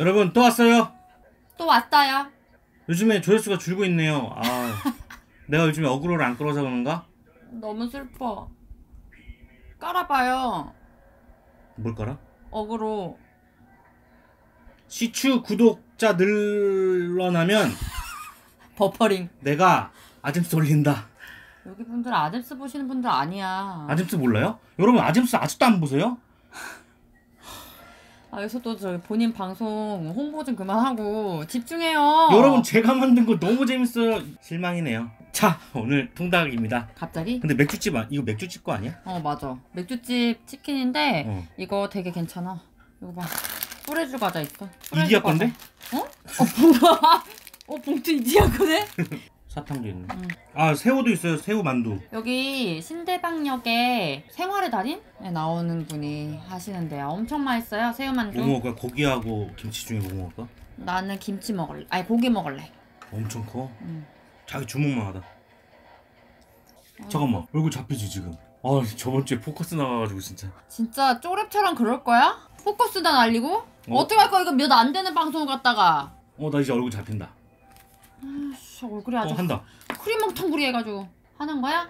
여러분 또 왔어요. 또 왔어요. 요즘에 조회수가 줄고 있네요. 아, 내가 요즘에 어그로를 안 끌어서 그런가? 너무 슬퍼. 깔아봐요. 뭘 깔아? 어그로. 시추 구독자 늘어나면 버퍼링. 내가 아잼스 올린다. 여기 분들 아잼스 보시는 분들 아니야. 아잼스 몰라요? 여러분 아잼스 아직도 안 보세요? 아, 여기서 또 저기 본인 방송 홍보 좀 그만하고 집중해요. 여러분 제가 만든 거 너무 재밌어요. 실망이네요. 자 오늘 통닭입니다. 갑자기? 근데 맥주집 아, 이거 맥주집 거 아니야? 어 맞아. 맥주집 치킨인데 어. 이거 되게 괜찮아. 이거 봐. 뿌레주 과자 있어. 이디야. 건데? 어? 어 뭐야? 어 봉투 이디야 거네? 사탕도 있네. 응. 아 새우도 있어요. 새우 만두. 여기 신대방역에 생활의 달인에 나오는 분이 하시는데요. 엄청 맛있어요. 새우 만두. 뭐 먹을까? 고기하고 김치 중에 뭐 먹을까? 나는 김치 먹을래. 아니 고기 먹을래. 엄청 커. 응. 자기 주먹만 하다. 잠깐만 얼굴 잡히지 지금. 아 저번 주에 포커스 나와가지고 진짜. 진짜 쪼랩처럼 그럴 거야? 포커스 다 날리고? 어. 떻게 할 거야 이거 몇 안 되는 방송을 갖다가. 어 나 이제 얼굴 잡힌다. 씨, 얼굴이 아주 어 한다. 크리멍텅구리 해가지고 하는 거야?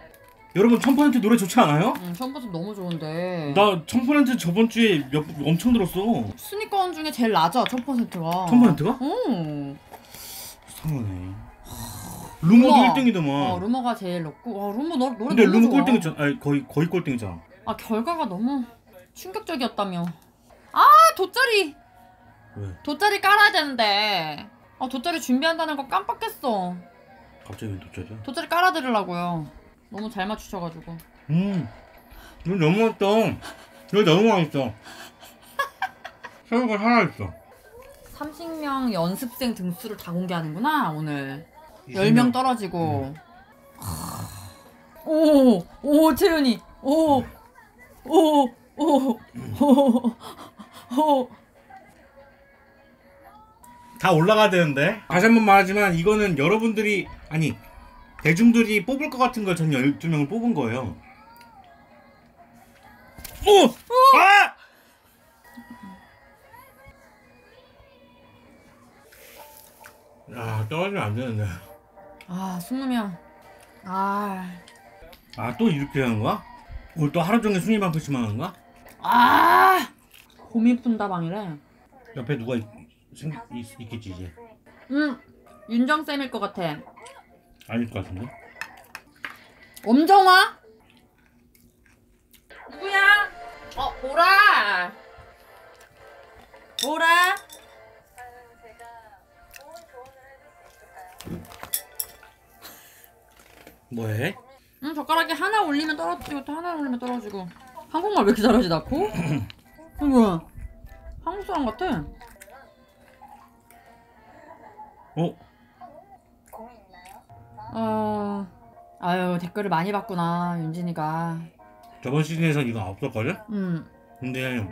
여러분 천퍼센트 노래 좋지 않아요? 응, 처음부터 너무 좋은데. 나 천퍼센트 저번 주에 몇 엄청 들었어. 순위권 중에 제일 낮아, 첫 퍼센트가. 천퍼센트가? 응. 이상하네. 루머도 루머. 1등이더만. 어, 루머가 제일 높고. 와, 루머 너, 노래 근데 너무 루머 좋아. 꼴등이잖아. 아니 거의 거의 꼴등이잖아. 아, 결과가 너무 충격적이었다며. 아, 돗자리. 왜? 돗자리 깔아야 되는데. 아, 돗자리 준비한다는 거 깜빡했어. 갑자기 왜 돗자리야? 돗자리 깔아드리려고요. 너무 잘 맞추셔가지고. 음, 이거 너무 맛있다. 이거 너무 맛있어. 새우가 살아있어. 30명 연습생 등수를 다 공개하는구나, 오늘. 20 10명 떨어지고. 오, 오, 채윤이. 오, 오, 오, 오, 오. 다 올라가야 되는데. 다시 한 번 말하지만 이거는 여러분들이 아니 대중들이 뽑을 것 같은 걸 전 12명을 뽑은 거예요. 오! 아! 야, 떨어지면 안 되는데. 아, 20명. 아, 아, 또 이렇게 하는 거야? 오늘 또 하루 종일 순위만 표시만 하는 거야? 아! 고민 푼다 방이래. 옆에 누가 있, 생, 있, 있겠지, 이제. 응, 윤정쌤일 것 같아. 아닐 것 같은데? 엄정화? 누구야? 어, 보라. 보라. 뭐해? 응, 젓가락에 하나 올리면 떨어지고 또 하나 올리면 떨어지고. 한국말 왜 이렇게 잘하지, 나코? 어, 뭐야? 한국 사람 같아. 어? 어, 아유, 댓글을 많이 봤구나, 윤진이가. 저번 시즌에선 이거 없었거든? 음, 근데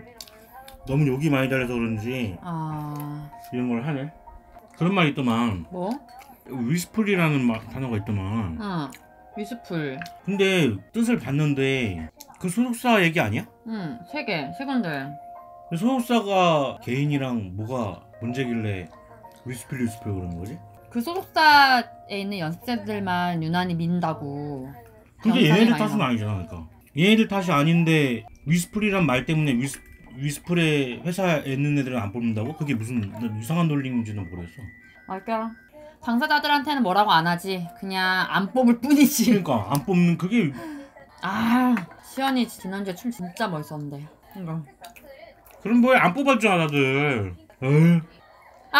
너무 욕이 많이 달려서 그런지 아, 이런 걸 하네. 그런 말이 있더만 뭐? 위스플이라는 마- 단어가 있더만 응, 위스풀. 근데 뜻을 봤는데 그 소속사 얘기 아니야? 응, 세 개, 세 군데. 근데 소속사가 개인이랑 뭐가 문제길래 위스플 위스플 그러는 거지? 그 소속사에 있는 연습생들만 유난히 민다고. 근데 영상이 얘네들 탓은. 아니잖아 그러니까 얘네들 탓이 아닌데 위스플이란 말 때문에 위스, 위스플의 회사에 있는 애들은 안 뽑는다고? 그게 무슨 이상한 논리인지는 모르겠어 알까? 당사자들한테는 뭐라고 안 하지. 그냥 안 뽑을 뿐이지. 그러니까 안 뽑는 그게 아, 시연이 지난주에 춤 진짜 멋있었는데. 이거. 그럼 뭐야 안 뽑아주잖아 다들 에이. 아!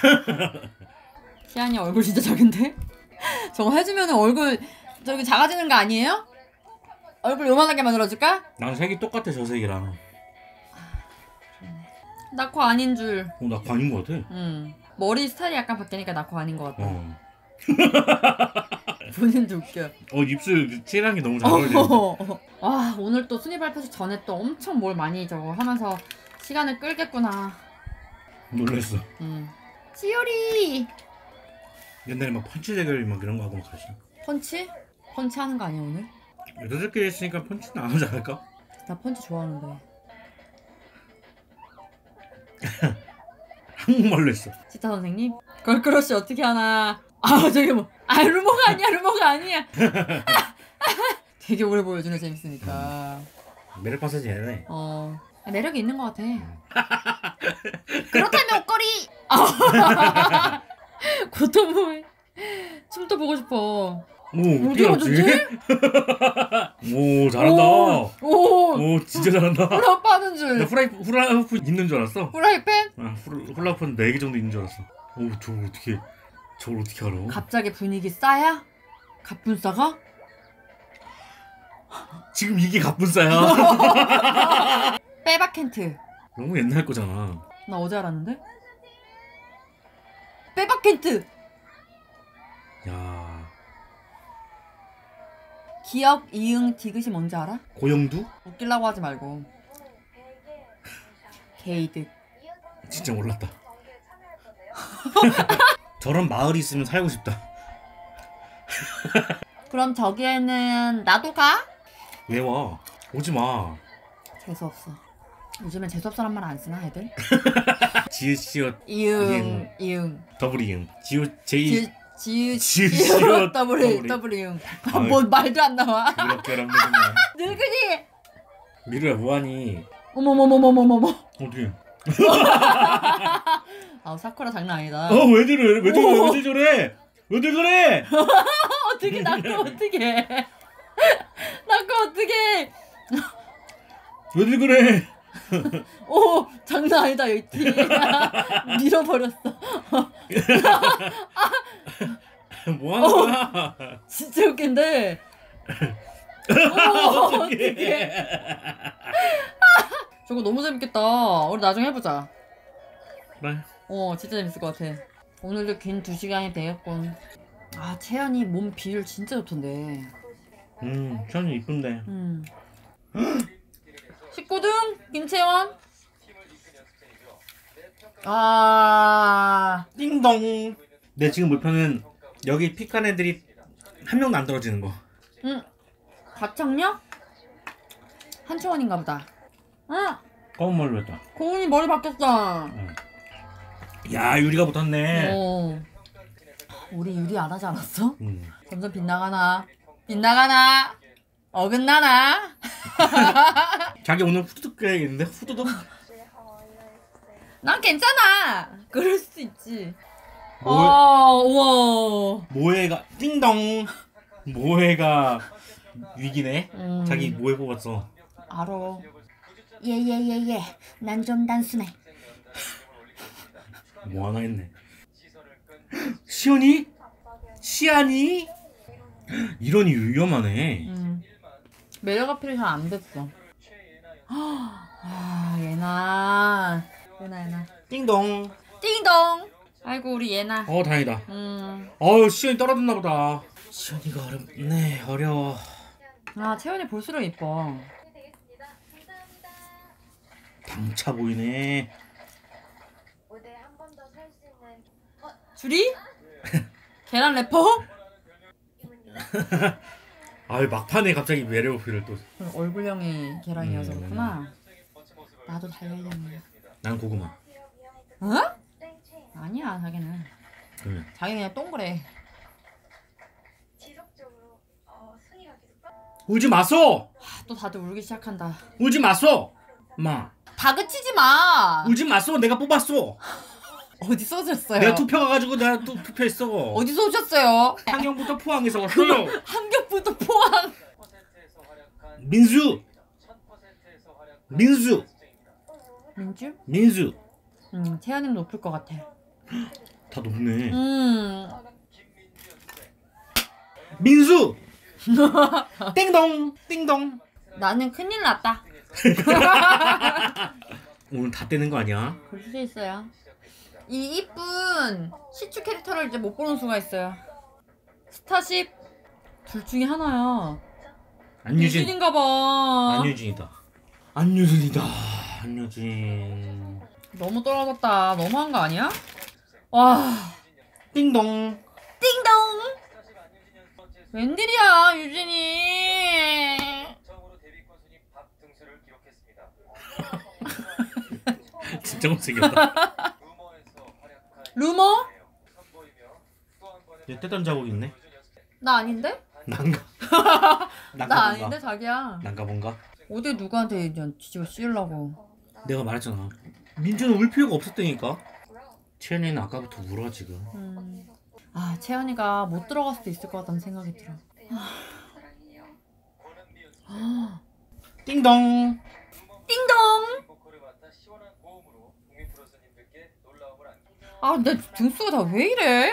시안이 얼굴 진짜 작은데? 저거 해주면 얼굴 저기 작아지는 거 아니에요? 얼굴 요만하게 만들어줄까? 난 색이 똑같아 저 색이랑 나코 아닌 줄. 어, 나 관인 것 같아 응. 머리 스타일이 약간 바뀌니까 나코 아닌 것 같다. 어. 본인도 웃겨. 어 입술 칠한 게 너무 잘 어울리는데 와 오늘 또 순위 발표식 전에 또 엄청 뭘 많이 저거 하면서 시간을 끌겠구나. 놀랬어 응. 치요리 옛날에 막 펀치 대결 막 이런 거 하고 막 그랬어 펀치? 펀치 하는 거 아니야 오늘? 여자들끼리 했으니까 펀치는 안 하지 않을까? 나 펀치 좋아하는데. 한국말로 했어. 치타 선생님 걸크러쉬 어떻게 하나 아 저기 뭐아 루머가 아니야 루머가 아니야 되게 오래 보여주는 재밌으니까 매력 파사지 해네. 어 매력이 있는 것 같아 그렇다면 옷걸이 아뭐 춤도 보고 싶어 오, 어디? 알았지? 오, 잘한다. 오, 오 오, 진짜 잘한다. 훌라 빠는 나줄 후라이 후라이프 있는 줄 알았어. 후라이팬 아, 훌- 훌라후프는 4개 정도 있는 줄 알았어. 오, 저걸 어떻게 저걸 어떻게 알아? 갑자기 분위기 싸야 갑분싸가 지금 이게 갑분싸야. 빼박 켄트 너무 옛날 거잖아. 나 어제 알았는데 빼박 켄트 야, 기억 이응 디귿이 뭔지 알아? 고영두? 웃기려고 하지 말고 게이득 진짜 몰랐다. 저런 마을이 있으면 살고 싶다. 그럼 저기에는 나도 가? 왜 와? 오지 마. 재수 없어 요즘엔 재수없어란 말 안 쓰나 애들? 지읒 시읒 이응 이응 더블 이응. 지읒 제이 지 지읒 지읒, 더블 더블 더블 이응 아이. 뭐 말도 안 나와 정말. 늙은이 미루야 뭐하니? 어머머머머머머머 어떻게? 아 사쿠라 장난 아니다 어왜 저래? 왜 저래? 왜 저래? 왜들 그래? 어떻게 나거 어떻게 나거 어떻게 왜들 그래? 오 장난 아니다 여기 뒤에 밀어버렸어. 뭐 하는 거야? 진짜 웃긴데. 오, 어떡해. 저거 너무 재밌겠다. 우리 나중에 해보자. 그래. 어 진짜 재밌을 것 같아. 오늘도 긴 두 시간이 되겠군. 아 채연이 몸 비율 진짜 좋던데. 음, 천이 이쁜데. 음 19등 김채원 아 띵동. 내 지금 목표는 여기 픽한 애들이 한 명도 안 떨어지는 거. 응. 가창력? 한채원인가 보다. 응. 검은 머리로 했다. 고은이 머리 바뀌었어. 야, 유리가 붙었네. 어. 우리 유리 안 하지 않았어? 음. 점점 빗나가나? 빗나가나? 어긋나나? 자기 오늘 후두둑 해야겠는데? 후두둑? 난 괜찮아. 그럴 수 있지. 뭐, 아, 우와. 모해가 띵동. 모해가 위기네. 음. 자기 모해 뽑았어. 알아. 예예 예 예. 난좀 단순해. 뭐 하나 했네. 시연이? 시안이? 이런이 위험하네. 음. 매력 어필이 잘 안 됐어. 아, 예나. 예나, 예나. 띵동. 띵동. 아이고, 우리 예나. 어, 다행이다. 음. 어우, 시연이 떨어졌나 보다. 시연이가 어렵네. 어려워. 아, 채연이 볼수록 이뻐. 당차 보이네. 줄이? 계란 래퍼? 아유, 막판에 갑자기 어필을 또. 얼굴형이 계란이어서 음. 그렇구나. 나도 달려야겠네. 난 고구마. 어? 땡채 아니야, 자기는. 그러면. 자기는 그냥 동그래. 어, 울지 마소! 아, 또 다들 울기 시작한다. 울지 마소! 마. 다그치지 마! 울지 마소! 내가 뽑았어! 어디 써졌어요? 내가 투표 가가지고 내가 또 투표했어. 어디서 오셨어요? 상경부터 포항에서 왔어요. 한겹부터 포항! 민수! 민수! 민주? 민수! 음, 채연이는 높을 것 같아. 다 높네. 음, 민수! 띵동! 띵동! 나는 큰일 났다. 오늘 다 떼는 거 아니야? 볼수 있어요. 이 이쁜 시추 캐릭터를 이제 못 보는 수가 있어요. 스타쉽 둘 중에 하나야. 안유진. 유진인가 봐. 안유진이다. 안유진이다. 안유진. 너무 떨어졌다. 너무한 거 아니야? 와, 띵동. 띵동. 웬일이야, 유진이. 진짜 못생겼다. 루머? 얘 떼던 자국 있네. 나 아닌데? 난가. 나? 아닌데 자기야. 난가 본가? 어디 누구한테 이제 뒤집어 씌우려고. 내가 말했잖아. 민주는 울 필요가 없었다니까. 채연이는 아까부터 울어 지금. 음. 아 채연이가 못 들어갈 수도 있을 것 같다는 생각이 들어. 아. 띵동. 띵동. 보컬을 맡아 시원한 고음으로 국민 프로스님들께 놀라움을 안깁니다. 아내 등수가 다 왜 이래?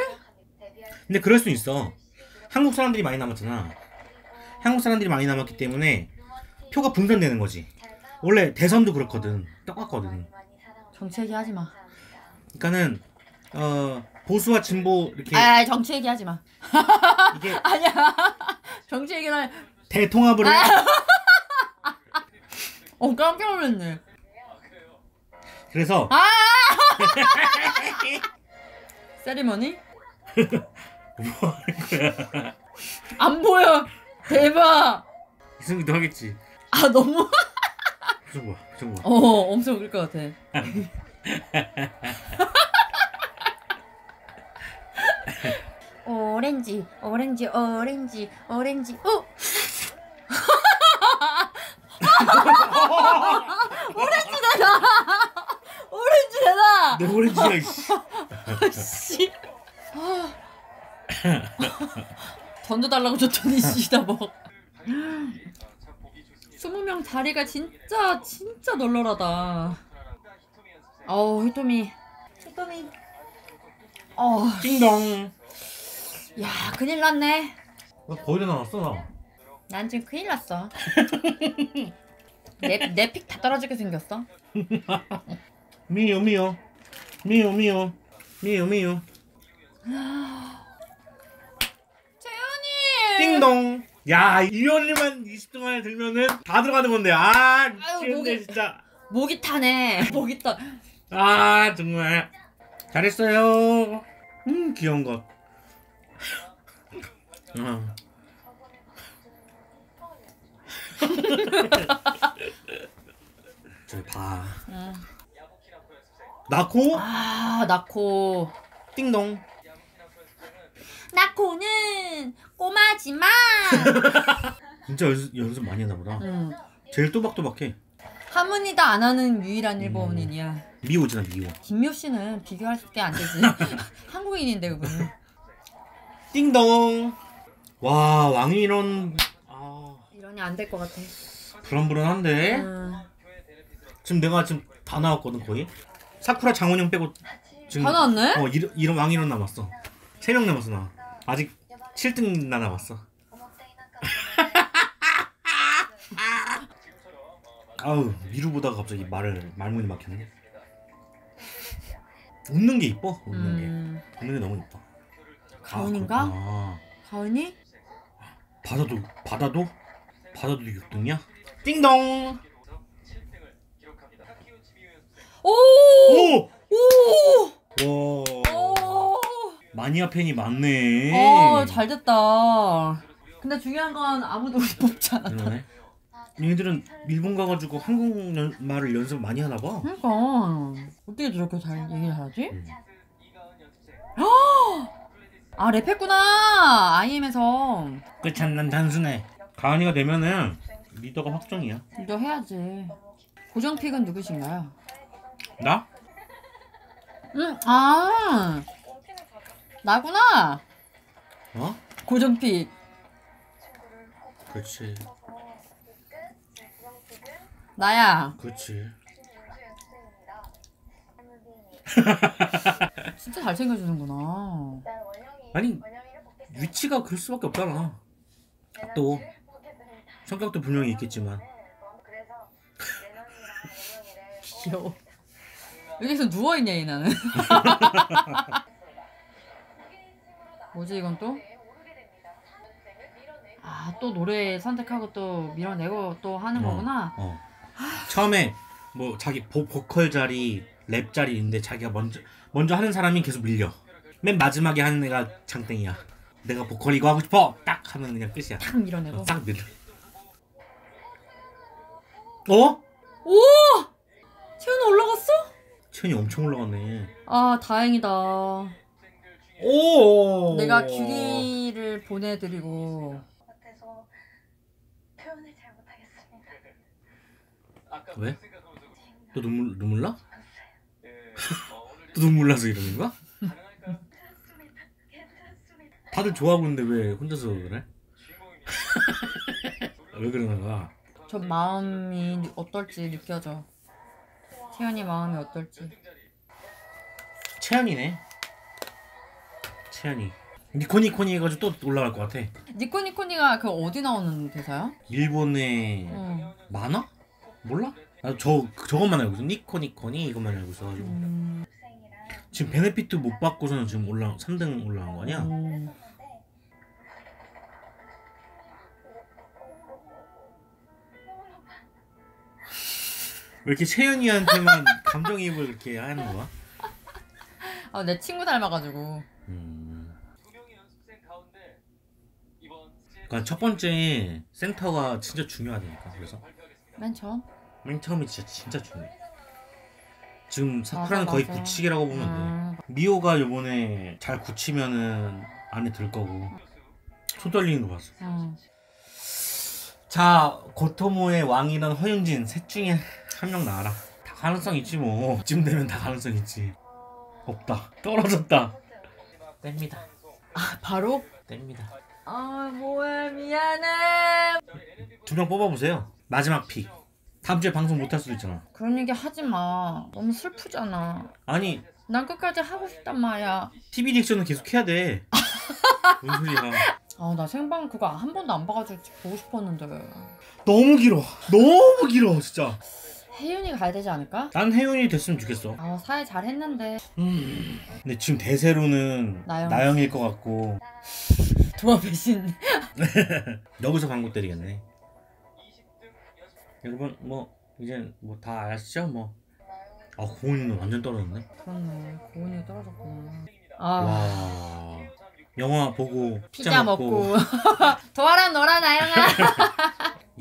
근데 그럴 수 있어. 한국 사람들이 많이 남았잖아. 한국 사람들이 많이 남았기 때문에 표가 분산되는 거지. 원래 대선도 그렇거든. 똑같거든. 정치 얘기하지 마. 그러니까는 어 보수와 진보 이렇게 아 정치 얘기하지 마. 이게 아니야. 정치 얘기는 대통합을 해. 어 깜짝 놀랐네. 그래서 아! 세리머니? 안 보여. 대박. 이승기도 하겠지. 아 너무 표정 봐. 표정 봐. 어 엄청 웃길 것 같아. 오렌지 오렌지 오렌지 오렌지 어 오렌지 되다 오렌지 되다 내 오렌지야 이씨. 씨 아. 던져달라고 줬더니 씨다 뭐 좋습니다. 20명 다리가 진짜 진짜 널널하다 어우 히토미 히토미 어, 띵동. 야 큰일 났네 나 거의 다 나왔어 나. 난 지금 큰일 났어 내픽다 떨어지게 생겼어 미요 미요. 미요 미요. 미요 미요. 재현이 띵동. 야 이현이만 20동안에 들면은 다 들어가는 건데 아 아유, 미치겠네 목이- 진짜. 목이 타네 목이 타 아 정말 잘했어요. 음 귀여운 것. 어. 저기 봐. 응. 나코 아 나코 띵동. 나코는 꼬마지만 진짜 연습, 연습 많이 했나 보다. 응. 제일 또박또박해. 하모니도 안 하는 유일한 일본인이야 미호잖아 미호. 김묘 씨는 비교할 게 안 되지 한국인인데 그분은 띵동. 와 왕이런 아 이러니 안될 것 같아 불안불안한데. 데레피스로 지금 내가 지금 다 나왔거든 거의. 사쿠라 장원영 빼고 지금 다 나왔네? 어 이런 이런 왕이런 남았어. 세 명 남았어 나. 아직 7등 나 남았어. 아우 미루 보다가 갑자기 말을 말문이 막혔네. 웃는 게 이뻐. 웃는 게. 음. 웃는 게 너무 이뻐. 가온인가? 아. 가은이? 바다도 바다도 바다도 6등이야? 띵동. 7등을 기록합니다. 타키우치 미유 연습생 오! 오! 오! 와. 오! 마니아 팬이 많네. 어, 잘 됐다. 근데 중요한 건 아무도 우리 뽑지 않았다. 그러네. 얘네들은 일본 가가지고 한국 연, 말을 연습 많이 하나 봐. 그러니까 어떻게 저렇게 잘 얘기를 잘하지? 음. 아 랩했구나 IM에서 그참 난 단순해. 가은이가 되면은 리더가 확정이야. 이거 해야지. 고정픽은 누구신가요? 나? 응, 아 나구나. 어? 고정픽. 그렇지. 나야. 그렇지. 진짜 잘 챙겨주는구나. 아니 위치가 그럴 수밖에 없잖아. 또 성격도 분명히 있겠지만. 귀여워. 여기서 누워 있냐 이 나는. 뭐지 이건 또? 아 또 노래 선택하고 또 밀어내고 또 하는 어. 거구나. 어. 처음에 뭐 자기 보, 보컬 자리, 랩 자리 있는데 자기가 먼저 먼저 하는 사람이 계속 밀려. 맨 마지막에 하는 애가 장땡이야. 내가 보컬 이거 하고 싶어. 딱 하면 그냥 끝이야. 탁 밀어내고. 어, 딱 밀려. 어? 오! 올라갔어? 체온이 엄청 올라갔네. 아 다행이다. 오. 내가 귤이를 보내드리고 왜? 또 눈물 눈물 나? 또 눈물 나서 이러는 거야? 다들 좋아하고 있는데 왜 혼자서 그래? 왜 그러는 거야? 저 마음이 어떨지 느껴져. 태연이 마음이 어떨지. 채연이네. 채연이. 니코니 코니 해가지고 또 올라갈 것 같아. 니코니 코니가 그 어디 나오는 대사야? 일본의 응. 만화? 몰라? 나저 저것만 알고 있어. 니코니 코니 이것만 알고 있어가지고. 음, 지금 베네피트 못 받고서는 지금 올라 3등 올라간 거 아니야? 음. 왜 이렇게 채연이한테만 감정이입을 그렇게 하는 거야? 아, 내 친구 닮아가지고. 음. 그러니까 첫 번째 센터가 진짜 중요하다니까. 그래서. 맨 처음? 맨 처음이 진짜 진짜 중요해. 지금 사쿠라는 맞아, 거의 맞아. 굳히기라고 보면 돼. 음, 미호가 요번에 잘 굳히면은 안에 들 거고 손 떨리는 거 봤어. 음. 자 고토모의 왕이란 허윤진 셋 중에 한 명 나와라. 다 가능성 있지 뭐. 이쯤 되면 다 가능성 있지. 없다. 떨어졌다. 뗍니다. 아, 바로? 뗍니다. 아, 뭐야, 미안해. 두 명 뽑아보세요. 마지막 픽. 다음 주에 방송 못할 수도 있잖아. 그런 얘기 하지 마. 너무 슬프잖아. 아니 난 끝까지 하고 싶단 말이야. TV 리액션은 계속 해야 돼. 뭔 소리야. 아, 나 생방 그거 한 번도 안 봐가지고 보고 싶었는데. 너무 길어. 너무 길어 진짜. 혜윤이가 가야 되지 않을까? 난 혜윤이 됐으면 좋겠어. 아, 사회 잘했는데. 음. 근데 지금 대세로는 나영. 나영. 일것 같고 도와 배신. 여기서 광고 때리겠네. 여러분 뭐 이제 뭐 다 아시죠 뭐. 아 고은이는 완전 떨어졌네. 그렇네. 고은이가 떨어졌구나. 아, 와. 영화 보고 피자, 피자 먹고. 먹고. 도와라, 너라, 나영아.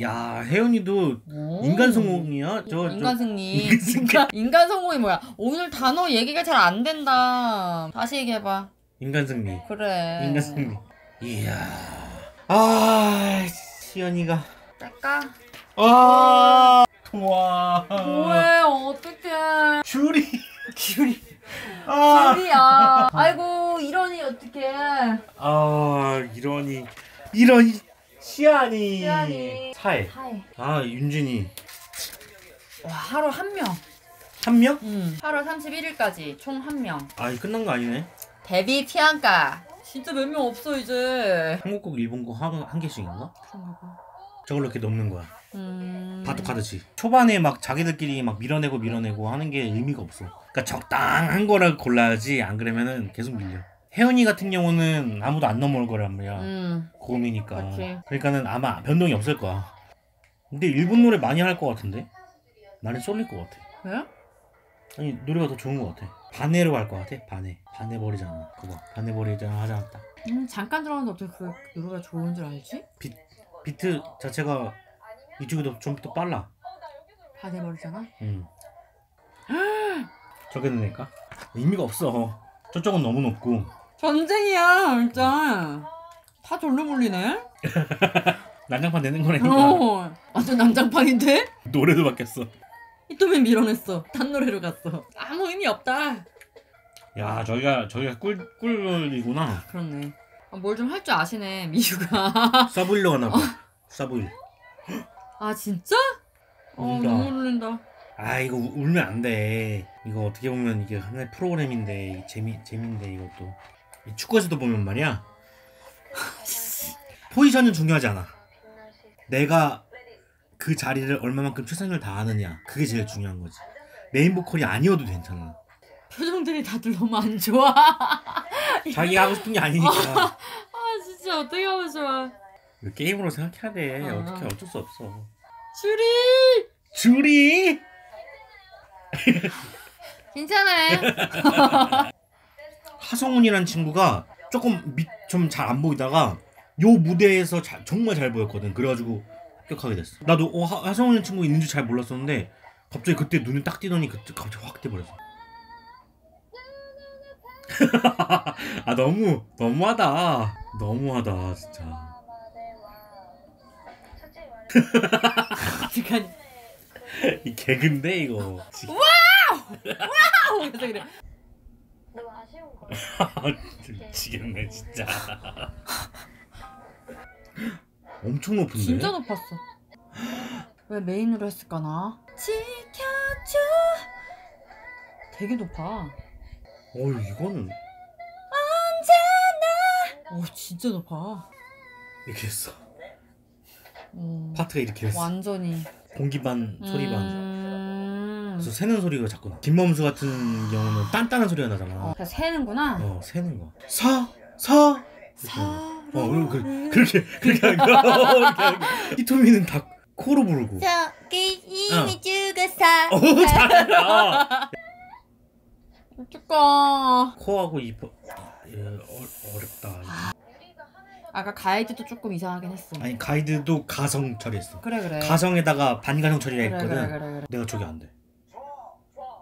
야 혜연이도 오. 인간 성공이야. 저, 인간 저 승리. 인간. 인간, 성공이 뭐야? 오늘 단어 얘기가 잘 안 된다. 다시 얘기해봐. 인간 승리. 그래. 인간 승리. 이야. 아 시연이가. 짤까? 아 좋아. 뭐해, 어떡해. 귤이. 귤이. 아. 귤이야. 아이고, 이러니 어떡해. 아 이러니 이러니 시안이 시안이. 사회 하이. 아 윤진이 와, 하루 한 명. 한 명? 응. 8월 31일까지 총 한 명. 아 이거 끝난 거 아니네 데뷔 티안가. 진짜 몇 명 없어, 이제. 한국곡 일본곡 한, 한 개씩인가? 그런가 봐. 저걸로 이렇게 넘는 거야 음. 바둑하듯이. 초반에 막 자기들끼리 막 밀어내고 밀어내고 하는 게 의미가 없어. 그러니까 적당한 거를 골라야지 안 그러면은 계속 밀려. 혜연이 같은 경우는 아무도 안 넘어올 거란 말이야. 음. 고음이니까. 그치. 그러니까는 아마 변동이 없을 거야. 근데 일본 노래 많이 할 것 같은데? 나는 쏠릴 것 같아. 왜? 아니 노래가 더 좋은 것 같아. 반해로 갈 것 같아 반해. 반해버리잖아. 그거. 반해버리잖아 하지 않았다 음, 잠깐 들어봤는데 어떻게 그 노래가 좋은 줄 알지? 비트 자체가 이쪽이 더좀더 빨라 다 돼버리잖아. 응 저게 되니까 의미가 없어 저쪽은 너무 높고 전쟁이야, 진짜. 다 절로 몰리네. 난장판 내는 거라니까 어, 완전 난장판인데? 노래도 바뀌었어 이또맨 밀어냈어. 딴 노래로 갔어. 아무 의미 없다. 야 저기가 저기가 꿀 꿀이구나 그렇네. 뭘 좀 할 줄 아시네, 미유가. 싸보일러 가나 봐 싸보일 아, 진짜? 어. 눈물 흘린다. 아 이거 우- 울면 안 돼 이거 어떻게 보면 이게 하나의 프로그램인데 이 재미 재미인데 이것도 이 축구에서도 보면 말이야 포지션은 중요하지 않아 내가 그 자리를 얼마만큼 최선을 다하느냐 그게 제일 중요한 거지 메인 보컬이 아니어도 괜찮아 표정들이 다들 너무 안 좋아. 자기가 하고 싶은 게 아니니까 아, 진짜 어떻게 하면 좋아. 게임으로 생각해야 돼 어. 어떻게 어쩔 수 없어 슈리! 줄이 괜찮아요. 하성운이라는 친구가 조금 좀 잘 안 보이다가 요 무대에서 자- 정말 잘 보였거든. 그래가지고 합격하게 됐어. 나도 어, 하, 하성운 친구 있는 줄 잘 몰랐었는데 갑자기 그때 눈에 딱 띄더니 그때 갑자기 확 돼버렸어. 아 너무 너무하다. 너무하다 진짜. 그러니까 이 개근데 이거. 와우! 와우! 그래서 그래. 너무 아쉬운 거야. 미치겠네 진짜. 엄청 높은데? 진짜 높았어. 왜 메인으로 했을까나? 지켜줘. 되게 높아. 어 이거는. 언제나. 어 진짜 높아. 이렇게 했어. 음, 파트가 이렇게 했어. 완전히 공기 반 소리 반. 음... 그래서 새는 소리가 자꾸 나. 김범수 같은 경우는 단단한 소리가 나잖아. 어, 그냥 새는구나 어 새는 거. 사 사. 사랑 어 그, 그렇게 그렇게 하는 거야. 히토미는 다 코로 부르고. 저기 이미 이미 죽었어 어 잘한다. 어떡하 코하고 입 어, 어, 어렵다. 아까 가이드도 조금 이상하긴 했어 아니 가이드도 가성 처리했어. 그래 그래 가성에다가 반가성 처리가 그래. 그래 그래 그래 내가 저게 안 돼.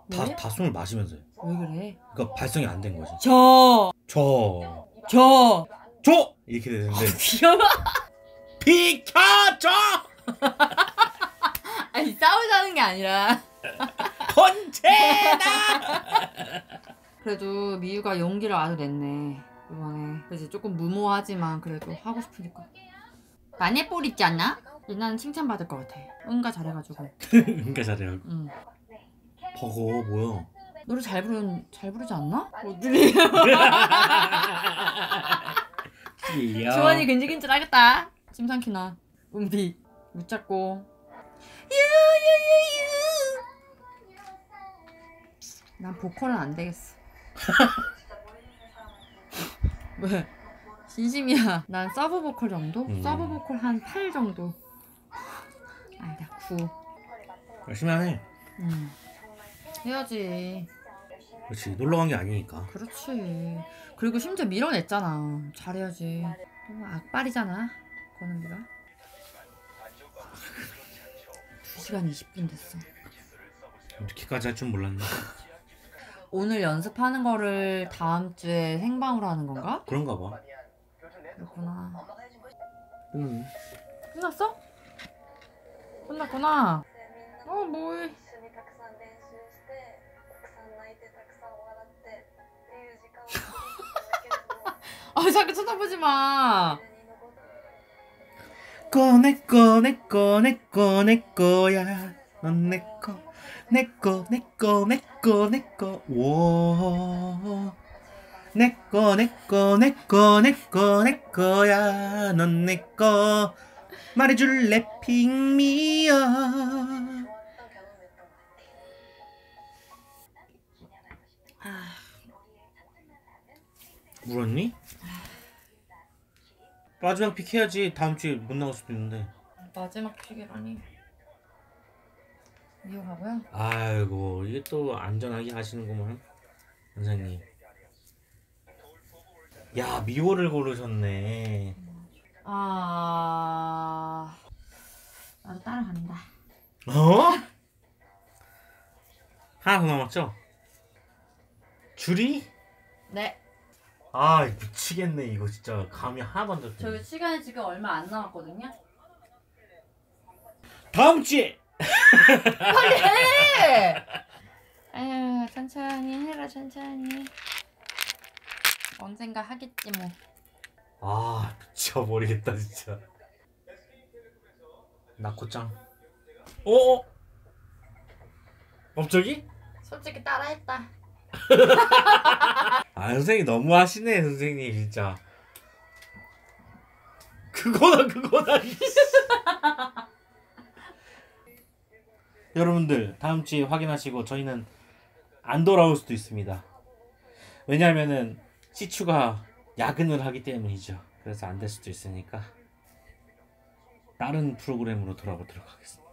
왜? 다, 다 숨을 마시면서 해. 왜 그래 그러니까 발성이 안 된 거지. 저 저, 저조 이렇게 되는데 귀여워 비켜줘 아니 싸우자는 게 아니라 언제나. 그래도 미유가 용기를 아주 냈네 이번에 그래서 조금 무모하지만 그래도 하고 싶으니까 만에 볼 있지 않나? 얘는 칭찬받을 것 같아 응가 잘해가지고 그러니까 잘해요. 응. 버거 뭐야? 노래 잘 부르 잘 부르지 않나? 어들이. 주원이 근질근질 하겠다 심상키나 은비 유유유유 난 보컬은 안 되겠어 왜? 진심이야 난 서브 보컬 정도? 음. 서브 보컬 한 8 정도 아니다 9 열심히 하네. 음. 해야지 그렇지 놀러 간 게 아니니까. 그렇지 그리고 심지어 밀어냈잖아 잘해야지 너무 악발이잖아 권은비가 2시간 20분 됐어 이렇게까지 할 줄 몰랐네. 오늘 연습하는 거를 다음 주에 생방으로 하는 건가? 그런가 봐. 그렇구나. 응. 끝났어? 끝났구나. 어 뭐해? 아 자꾸 쳐다보지 마. 꺼내 꺼내 꺼내 꺼내 거야 넌 내 거. 내꺼 내꺼 내꺼 내꺼. 워. 내꺼 내꺼 내꺼 내꺼 내꺼야. 넌 내꺼. 말해줄래 핑미야? 아. 울었니? 마지막 픽 해야지. 다음 주에 못 나올 수도 있는데. 마지막 픽이라니. 미워하고요. 아이고 이게 또 안전하게 하시는구만 선생님. 야 미호를 고르셨네. 아 나도 따라간다. 어? 하나 더 남았죠? 줄이? 네. 아 미치겠네 이거 진짜. 감이 하나도 안 잡혀 저희 시간이 지금 얼마 안 남았거든요. 다음 주에 빨리 해! 아유 천천히 해라 천천히 언젠가 하겠지 뭐 아 미쳐버리겠다 진짜 나코짱 어? 갑자기? 솔직히 따라했다 아 선생님 너무 하시네 선생님 진짜 그거다 그거다 이씨. 여러분들 다음 주에 확인하시고 저희는 안 돌아올 수도 있습니다. 왜냐하면은 시추가 야근을 하기 때문이죠. 그래서 안 될 수도 있으니까 다른 프로그램으로 돌아보도록 하겠습니다.